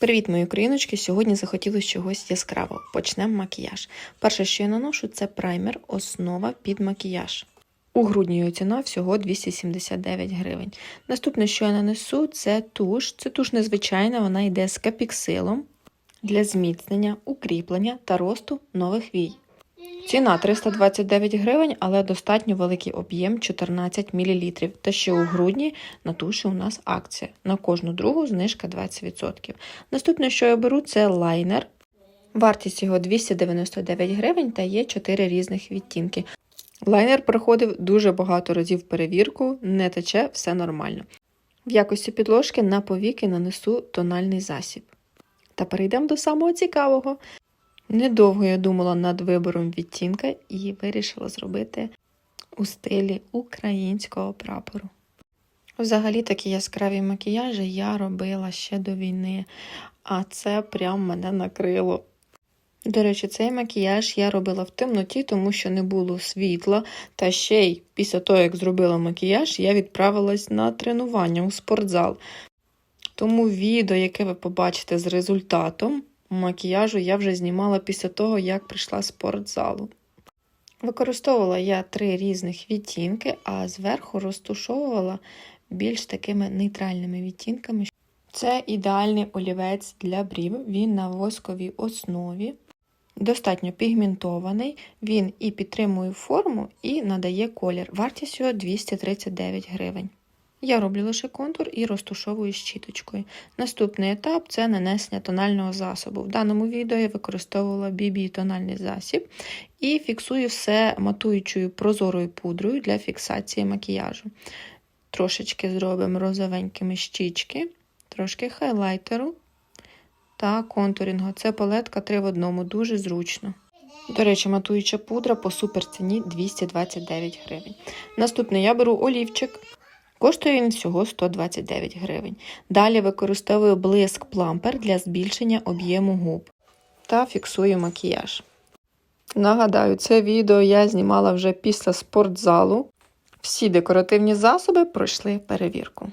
Привіт, мої україночки! Сьогодні захотілося чогось яскравого. Почнемо макіяж. Перше, що я наношу, це праймер, основа під макіяж. У грудні його ціна всього 279 гривень. Наступне, що я нанесу, це туш. Це туш незвичайна, вона йде з капіксилом для зміцнення, укріплення та росту нових вій. Ціна 329 гривень, але достатньо великий об'єм 14 мл. Та ще у грудні на туші у нас акція. На кожну другу знижка 20%. Наступне, що я беру, це лайнер. Вартість його 299 гривень та є 4 різних відтінки. Лайнер проходив дуже багато разів перевірку, не тече, все нормально. В якості підложки на повіки нанесу тональний засіб. Та перейдемо до самого цікавого. Недовго я думала над вибором відтінка і вирішила зробити у стилі українського прапору. Взагалі такі яскраві макіяжі я робила ще до війни, а це прям мене накрило. До речі, цей макіяж я робила в темноті, тому що не було світла. Та ще й після того, як зробила макіяж, я відправилась на тренування у спортзал. Тому відео, яке ви побачите з результатом макіяжу, я вже знімала після того, як прийшла з спортзалу. Використовувала я три різних відтінки, а зверху розтушовувала більш такими нейтральними відтінками. Це ідеальний олівець для брів, він на восковій основі. Достатньо пігментований, він і підтримує форму, і надає колір. Вартість його 239 гривень. Я роблю лише контур і розтушовую щіточкою. Наступний етап це нанесення тонального засобу. В даному відео я використовувала BB тональний засіб і фіксую все матуючою прозорою пудрою для фіксації макіяжу. Трошечки зробимо розовенькими щічки, трошки хайлайтеру та контурінгу. Це палетка 3 в одному, дуже зручно. До речі, матуюча пудра по суперціні 229 гривень. Наступне я беру олівчик. Коштує він всього 129 гривень. Далі використовую блиск плампер для збільшення об'єму губ та фіксую макіяж. Нагадаю, це відео я знімала вже після спортзалу. Всі декоративні засоби пройшли перевірку.